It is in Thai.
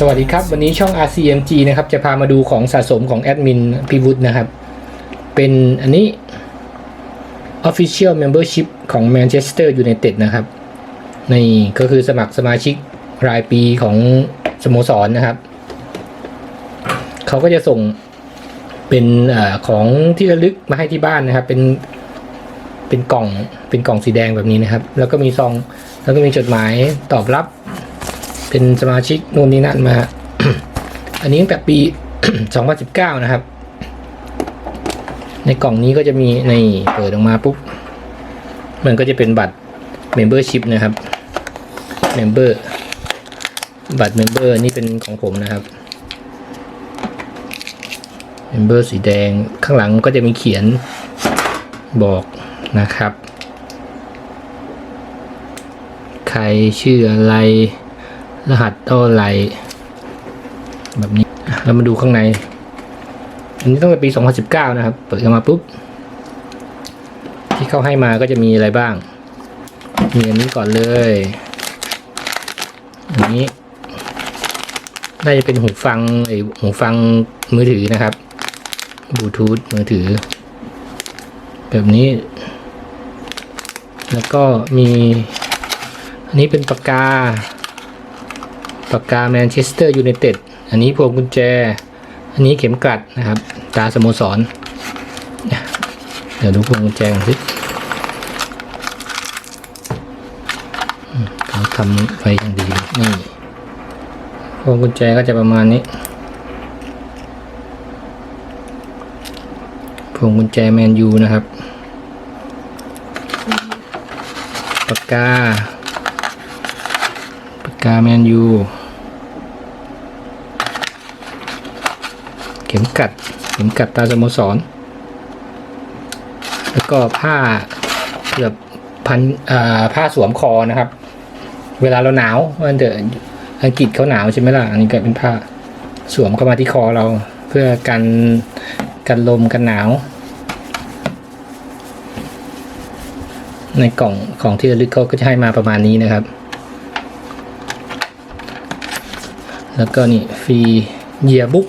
สวัสดีครับ วันนี้ช่อง RCMG นะครับ จะพามาดูของสะสมของแอดมินพิวุฒนะครับ เป็นอันนี้ Official Membership ของ Manchester United นะครับนี่ก็คือสมัครสมาชิกรายปีของสโมสรนะครับ เขาก็จะส่งเป็นอของที่ระลึกมาให้ที่บ้านนะครับ เป็นเป็นกล่องเป็นกล่องสีแดงแบบนี้นะครับ แล้วก็มีซองแล้วก็มีจดหมายตอบรับ เป็นสมาชิกนู่นนี่นั่นมา อันนี้ตั้งแต่ปี 2019 นะครับ ในกล่องนี้ก็จะมีในเปิดออกมาปุ๊บ มันก็จะเป็นบัตร Membership นะครับ Member บัตร Member นี่เป็นของผมนะครับ Member สีแดงข้างหลังก็จะมีเขียนบอกนะครับ ใครชื่ออะไร รหัสเท่าไหรแบบนี้เรามาดูข้างใน อันนี้ต้องเป็นปี 2019 นะครับ เปิดออกมาปุ๊บ ที่เขาให้มาก็จะมีอะไรบ้าง มีอันนี้ก่อนเลย อันนี้ น่าจะเป็นหูฟังไอหูฟังมือถือนะครับบลูทูธมือถือ แบบนี้ แล้วก็มี อันนี้เป็นปากกา ปากกาแมนเชสเตอร์ยูไนเต็ดอันนี้พวงกุญแจ อันนี้เข็มกลัดนะครับ ตาสโมสร เดี๋ยวดูพวงกุญแจกันสิเขาทำไว้อย่างดีนี่พวงกุญแจก็จะประมาณนี้ พวงกุญแจแมนยูนะครับปากกาปากกาแมนยู เข็มกัด เข็มกัดตาสโมสร แล้วก็ผ้าเกือบพันผ้าสวมคอนะครับ เวลาเราหนาวมันเดอังกฤษเขาหนาวใช่ไหมล่ะ อันนี้ก็เป็นผ้าสวมเข้ามาที่คอเรา เพื่อกันกันลมกันหนาว ในกล่องของที่ระลึกเขาก็จะให้มาประมาณนี้นะครับ แล้วก็นี่ฟรีเยียบุ๊ก